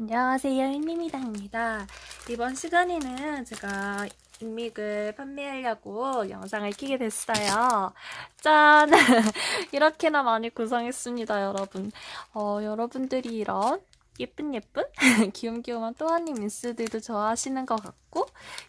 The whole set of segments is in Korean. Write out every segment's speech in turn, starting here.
안녕하세요, 인미미당입니다. 이번 시간에는 제가 인믹을 판매하려고 영상을 키게 됐어요. 짠! 이렇게나 많이 구성했습니다, 여러분. 어, 여러분들이 이런 예쁜 예쁜 귀염귀염한 또한님 인스들도 좋아하시는 것 같고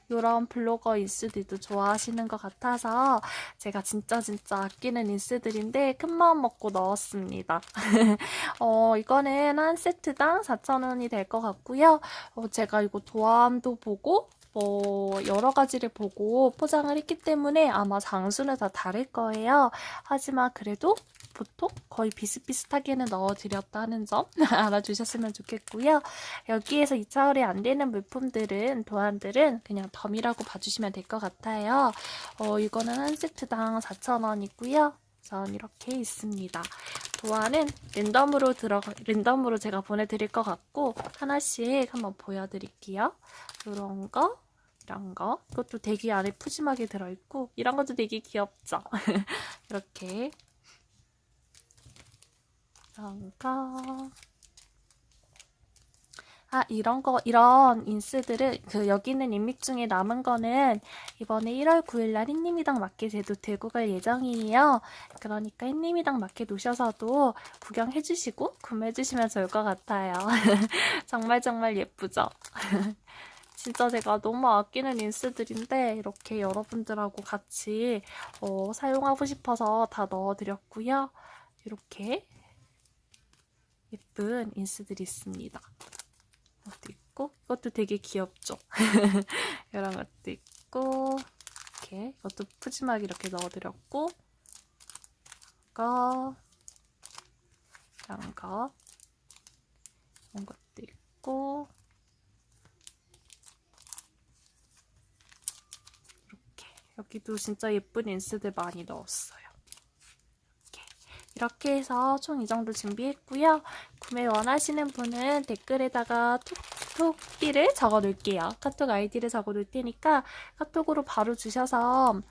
이런 블로거 인스들도 좋아하시는 것 같아서 제가 진짜 진짜 아끼는 인스들인데 큰 마음 먹고 넣었습니다. 어, 이거는 한 세트당 4,000원이 될 것 같고요. 어, 제가 이거 도안도 보고 뭐 여러 가지를 보고 포장을 했기 때문에 아마 장수는 다 다를 거예요. 하지만 그래도 보통 거의 비슷비슷하게는 넣어드렸다는 점 알아주셨으면 좋겠고요. 여기에서 2차월이 안 되는 물품들은 도안들은 그냥 덤이라고 봐주시면 될 것 같아요. 어, 이거는 한 세트당 4,000원이고요. 전 이렇게 있습니다. 도안은 랜덤으로 들어가 랜덤으로 제가 보내드릴 것 같고 하나씩 한번 보여드릴게요. 이런 거, 이런 거. 이것도 되게 안에 푸짐하게 들어있고 이런 것도 되게 귀엽죠. 이렇게 이런 거. 아, 이런 거, 이런 인스들을, 그, 여기 있는 인믹 중에 남은 거는 이번에 1월 9일날 흰님이당 마켓에도 들고 갈 예정이에요. 그러니까 흰님이당 마켓 오셔서도 구경해주시고 구매해주시면 좋을 것 같아요. 정말 정말 예쁘죠? 진짜 제가 너무 아끼는 인스들인데 이렇게 여러분들하고 같이 어, 사용하고 싶어서 다 넣어드렸고요. 이렇게 예쁜 인스들이 있습니다. 이것도 있고 이것도 되게 귀엽죠. 이런 것도 있고 이렇게 이것도 푸짐하게 이렇게 넣어드렸고 이거 이런 거 이런 것도 있고 이렇게 여기도 진짜 예쁜 인스들 많이 넣었어요. 이렇게 해서 총 이 정도 준비했고요. 구매 원하시는 분은 댓글에다가 톡톡비를 적어 놓을게요. 카톡 아이디를 적어 놓을 테니까 카톡으로 바로 주셔서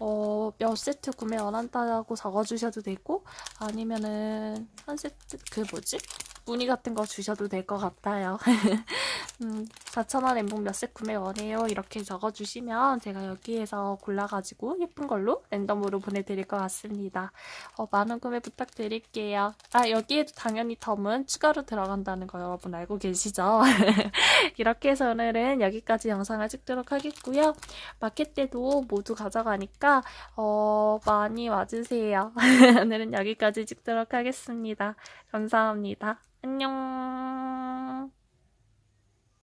어, 몇 세트 구매 원한다고 적어 주셔도 되고 아니면은 한 세트 그 뭐지? 무늬 같은 거 주셔도 될 것 같아요. 음, 4,000원 엠봉 몇 색 구매 원해요. 이렇게 적어주시면 제가 여기에서 골라가지고 예쁜 걸로 랜덤으로 보내드릴 것 같습니다. 어, 많은 구매 부탁드릴게요. 아, 여기에도 당연히 덤은 추가로 들어간다는 거 여러분 알고 계시죠? 이렇게 해서 오늘은 여기까지 영상을 찍도록 하겠고요. 마켓 때도 모두 가져가니까 어, 많이 와주세요. 오늘은 여기까지 찍도록 하겠습니다. 감사합니다. 안녕.